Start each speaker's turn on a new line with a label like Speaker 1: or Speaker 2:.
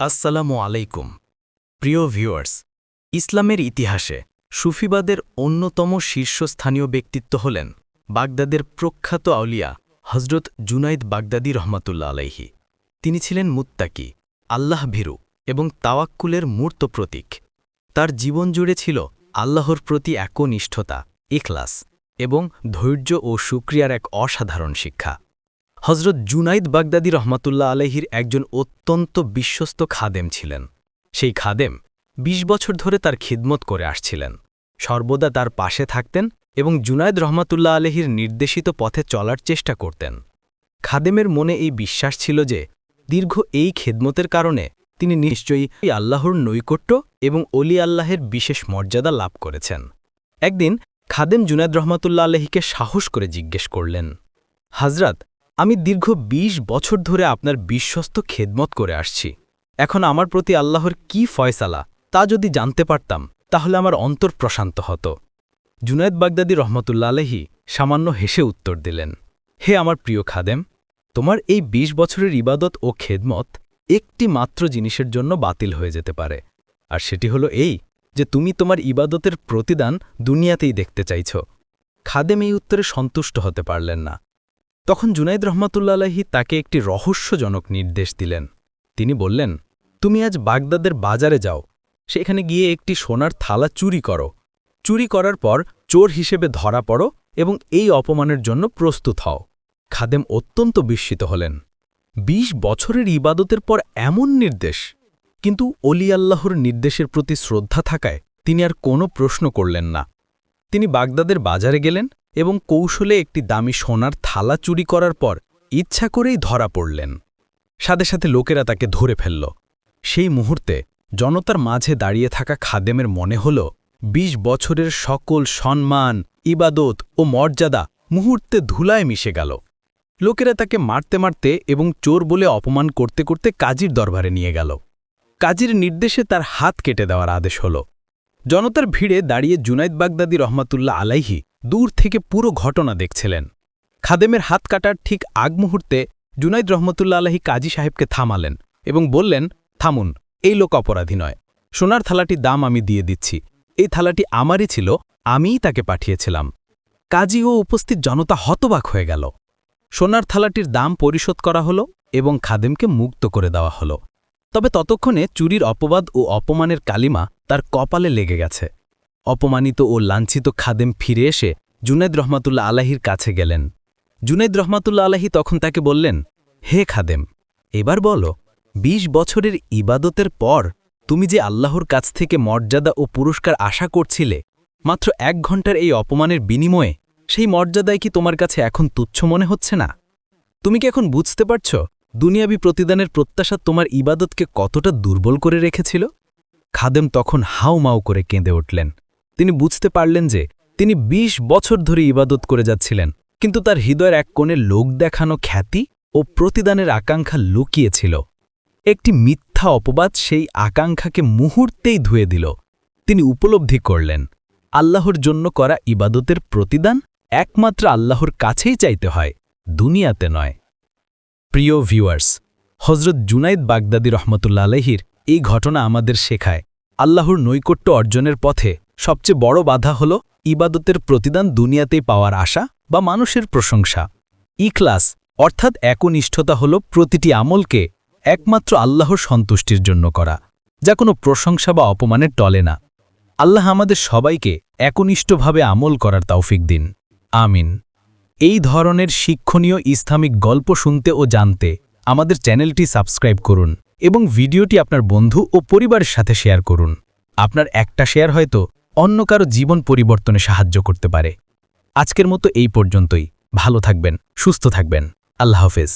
Speaker 1: আসসালামু আলাইকুম। প্রিয় ভিউয়ার্স, ইসলামের ইতিহাসে সুফিবাদের অন্যতম শীর্ষস্থানীয় ব্যক্তিত্ব হলেন বাগদাদের প্রখ্যাত আউলিয়া হজরত জুনাইদ বাগদাদি রহমাতুল্লা আলাইহি। তিনি ছিলেন মুত্তাকি, আল্লাহ ভীরু এবং তাওয়াক্কুলের মূর্ত প্রতীক। তার জীবন জুড়ে ছিল আল্লাহর প্রতি একনিষ্ঠতা, ইখলাস এবং ধৈর্য ও সুক্রিয়ার এক অসাধারণ শিক্ষা। হজরত জুনাইদ বাগদাদি রহমাতুল্লাহ আলহির একজন অত্যন্ত বিশ্বস্ত খাদেম ছিলেন। সেই খাদেম ২০ বছর ধরে তার খিদমত করে আসছিলেন। সর্বদা তার পাশে থাকতেন এবং জুনাইদ রহমাতুল্লাহ আলহির নির্দেশিত পথে চলার চেষ্টা করতেন। খাদেমের মনে এই বিশ্বাস ছিল যে, দীর্ঘ এই খেদমতের কারণে তিনি নিশ্চয়ই আল্লাহর নৈকট্য এবং অলি আল্লাহের বিশেষ মর্যাদা লাভ করেছেন। একদিন খাদেম জুনায়দ রহমাতুল্লাহ আলহিকে সাহস করে জিজ্ঞেস করলেন হাজরাত আমি দীর্ঘ ২০ বছর ধরে আপনার বিশ্বস্ত খেদমত করে আসছি। এখন আমার প্রতি আল্লাহর কি ফয়সালা, তা যদি জানতে পারতাম, তাহলে আমার অন্তর প্রশান্ত হতো। জুনায়দ বাগদাদি রহমতুল্লা আলহি সামান্য হেসে উত্তর দিলেন, হে আমার প্রিয় খাদেম, তোমার এই ২০ বছরের ইবাদত ও খেদমত একটি মাত্র জিনিসের জন্য বাতিল হয়ে যেতে পারে। আর সেটি হলো এই যে তুমি তোমার ইবাদতের প্রতিদান দুনিয়াতেই দেখতে চাইছ। খাদেম এই উত্তরে সন্তুষ্ট হতে পারলেন না। তখন জুনাইদ রহমাতুল্লাহি তাকে একটি রহস্যজনক নির্দেশ দিলেন। তিনি বললেন, তুমি আজ বাগদাদের বাজারে যাও। সেখানে গিয়ে একটি সোনার থালা চুরি করো। চুরি করার পর চোর হিসেবে ধরা পড়ো এবং এই অপমানের জন্য প্রস্তুত হও। খাদেম অত্যন্ত বিস্মিত হলেন। ২০ বছরের ইবাদতের পর এমন নির্দেশ। কিন্তু অলি আল্লাহর নির্দেশের প্রতি শ্রদ্ধা থাকায় তিনি আর কোনো প্রশ্ন করলেন না। তিনি বাগদাদের বাজারে গেলেন এবং কৌশলে একটি দামি সোনার থালা চুরি করার পর ইচ্ছা করেই ধরা পড়লেন। সাথে সাথে লোকেরা তাকে ধরে ফেলল। সেই মুহূর্তে জনতার মাঝে দাঁড়িয়ে থাকা খাদেমের মনে হল ২০ বছরের সকল সম্মান, ইবাদত ও মর্যাদা মুহূর্তে ধুলায় মিশে গেল। লোকেরা তাকে মারতে মারতে এবং চোর বলে অপমান করতে করতে কাজীর দরবারে নিয়ে গেল। কাজীর নির্দেশে তার হাত কেটে দেওয়ার আদেশ হল। জনতার ভিড়ে দাঁড়িয়ে জুনাইদ বাগদাদি রহমাতুল্লাহ আলাইহি দূর থেকে পুরো ঘটনা দেখছিলেন। খাদেমের হাত কাটার ঠিক আগ মুহূর্তে জুনাইদ রহমতুল্লা আলাহি কাজী সাহেবকে থামালেন এবং বললেন, থামুন, এই লোক অপরাধী নয়। সোনার থালাটির দাম আমি দিয়ে দিচ্ছি। এই থালাটি আমারই ছিল, আমিই তাকে পাঠিয়েছিলাম। কাজী ও উপস্থিত জনতা হতবাক হয়ে গেল। সোনার থালাটির দাম পরিশোধ করা হল এবং খাদেমকে মুক্ত করে দেওয়া হল। তবে ততক্ষণে চুরির অপবাদ ও অপমানের কালিমা তার কপালে লেগে গেছে। অপমানিত ও লাঞ্ছিত খাদেম ফিরে এসে জুনেদ রহমাতুল্লা আলাহির কাছে গেলেন। জুনেদ রহমাতুল্লা আলাহি তখন তাকে বললেন, হে খাদেম, এবার বলো ২০ বছরের ইবাদতের পর তুমি যে আল্লাহর কাছ থেকে মর্যাদা ও পুরস্কার আশা করছিলে, মাত্র এক ঘণ্টার এই অপমানের বিনিময়ে সেই মর্যাদায় কি তোমার কাছে এখন তুচ্ছ মনে হচ্ছে না? তুমি কি এখন বুঝতে পারছ, দুনিয়াবি প্রতিদানের প্রত্যাশা তোমার ইবাদতকে কতটা দুর্বল করে রেখেছিল? খাদেম তখন হাউ মাউ করে কেঁদে উঠলেন। তিনি বুঝতে পারলেন যে তিনি ২০ বছর ধরে ইবাদত করে যাচ্ছিলেন, কিন্তু তার হৃদয়ের এক কোণে লোক দেখানো খ্যাতি ও প্রতিদানের আকাঙ্ক্ষা লুকিয়েছিল। একটি মিথ্যা অপবাদ সেই আকাঙ্ক্ষাকে মুহূর্তেই ধুয়ে দিল। তিনি উপলব্ধি করলেন, আল্লাহর জন্য করা ইবাদতের প্রতিদান একমাত্র আল্লাহর কাছেই চাইতে হয়, দুনিয়াতে নয়। প্রিয় ভিউয়ার্স হজরত জুনাইদ বাগদাদি রহমতুল্লা আলহির এই ঘটনা আমাদের শেখায়। আল্লাহর নৈকট্য অর্জনের পথে সবচেয়ে বড় বাধা হল ইবাদতের প্রতিদান দুনিয়াতেই পাওয়ার আশা বা মানুষের প্রশংসা। ইখলাস, অর্থাৎ একনিষ্ঠতা হল প্রতিটি আমলকে একমাত্র আল্লাহর সন্তুষ্টির জন্য করা, যা কোনো প্রশংসা বা অপমানের টলে না। আল্লাহ আমাদের সবাইকে একনিষ্ঠভাবে আমল করার তৌফিক দিন। আমিন। এই ধরনের শিক্ষণীয় ইসলামিক গল্প শুনতে ও জানতে আমাদের চ্যানেলটি সাবস্ক্রাইব করুন। এবং ভিডিওটি আপনার বন্ধু ও পরিবারের সাথে শেয়ার করুন। আপনার একটা শেয়ার হয়তো অন্য কারও জীবন পরিবর্তনে সাহায্য করতে পারে। আজকের মতো এই পর্যন্তই। ভালো থাকবেন, সুস্থ থাকবেন। আল্লাহ হাফেজ।